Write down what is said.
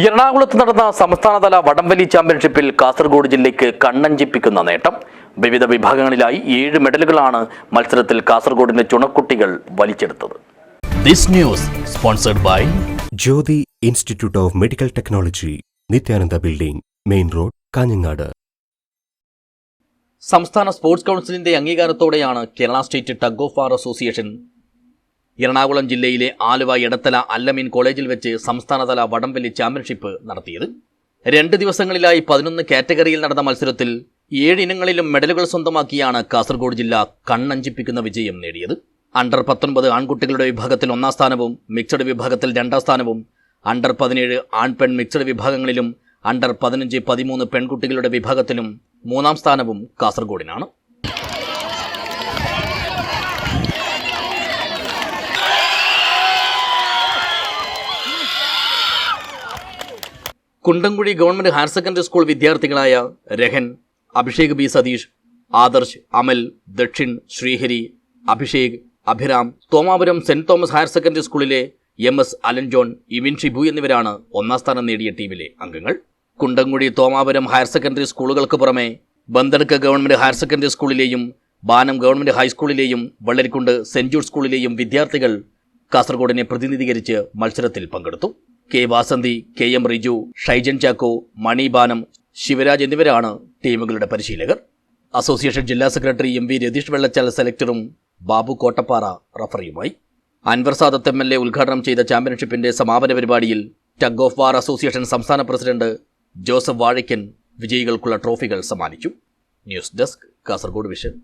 എറണാകുളത്ത് നടന്ന സംസ്ഥാനതല വടംവലി ചാമ്പ്യൻഷിപ്പിൽ കാസർഗോഡ് ജില്ലയ്ക്ക് കണ്ണഞ്ചിപ്പിക്കുന്ന നേട്ടം. വിവിധ വിഭാഗങ്ങളിലായി ഏഴ് മെഡലുകളാണ് മത്സരത്തിൽ കാസർഗോഡിന്റെ ചുണക്കുട്ടികൾ വലിച്ചെടുത്തത്. This news sponsored by Jyothi institute of medical technology Nithyananda building main road Kanhangad. സംസ്ഥാന സ്പോർട്സ് കൗൺസിലിന്റെ അംഗീകാരത്തോടെയാണ് Kerala state tug of war association Ernakulam ജില്ലയിലെ ആലുവ എടത്തല അല്ലമീൻ കോളേജിൽ വെച്ച് സംസ്ഥാനതല വടംവലി ചാമ്പ്യൻഷിപ്പ് നടത്തിയത്. രണ്ട് ദിവസങ്ങളിലായി പതിനൊന്ന് കാറ്റഗറിയിൽ നടന്ന മത്സരത്തിൽ ഏഴ് ഇനങ്ങളിലും മെഡലുകൾ സ്വന്തമാക്കിയാണ് കാസർഗോഡ് ജില്ല കണ്ണഞ്ചിപ്പിക്കുന്ന വിജയം നേടിയത്. അണ്ടർ പത്തൊൻപത് ആൺകുട്ടികളുടെ വിഭാഗത്തിൽ ഒന്നാം സ്ഥാനവും മിക്സഡ് വിഭാഗത്തിൽ രണ്ടാം സ്ഥാനവും അണ്ടർ പതിനേഴ് ആൺ പെൺ മിക്സഡ് വിഭാഗങ്ങളിലും അണ്ടർ പതിനഞ്ച് പതിമൂന്ന് പെൺകുട്ടികളുടെ വിഭാഗത്തിലും മൂന്നാം സ്ഥാനവും കാസർഗോഡിനാണ്. Kundamkuzhi government higher secondary school വിദ്യാർത്ഥികളായ Rahan Abhishek B Satheesh Adarsh Amal Dakshin Sreehari Abhishek Abhiram Thomapuram saint Thomas higher secondary സ്കൂളിലെ M S Alan John Evin Shibu എന്നിവരാണ് ഒന്നാം സ്ഥാനം നേടിയ ടീമിലെ അംഗങ്ങൾ. കുണ്ടംകുഴി തോമാപുരം ഹയർ സെക്കൻഡറി സ്കൂളുകൾക്ക് പുറമെ ബന്തടുക്ക ഗവൺമെന്റ് ഹയർ സെക്കൻഡറി സ്കൂളിലെയും ബാനം ഗവൺമെന്റ് ഹൈസ്കൂളിലെയും വെള്ളരിക്കുണ്ട് സെന്റ് ജൂഡ് സ്കൂളിലെയും വിദ്യാർത്ഥികൾ കാസർഗോഡിനെ പ്രതിനിധീകരിച്ച് മത്സരത്തിൽ പങ്കെടുത്തു. K Vasanthi K M Riju Shyjan Chacko Mani Banam Sivaraj എന്നിവരാണ് ടീമുകളുടെ പരിശീലകർ. അസോസിയേഷൻ ജില്ലാ secretary M V Ratheesh Vellachal സെലക്ടറും Babu Kottappara റഫറിയുമായി. Anwar Sadath M L A ഉദ്ഘാടനം ചെയ്ത ചാമ്പ്യൻഷിപ്പിന്റെ സമാപന പരിപാടിയിൽ ടഗ് ഓഫ് വാർ അസോസിയേഷൻ സംസ്ഥാന പ്രസിഡന്റ് ജോസഫ് വാഴയ്ക്കൻ വിജയികൾക്കുള്ള ട്രോഫികൾ സമ്മാനിച്ചു. News desk Kasaragod vision.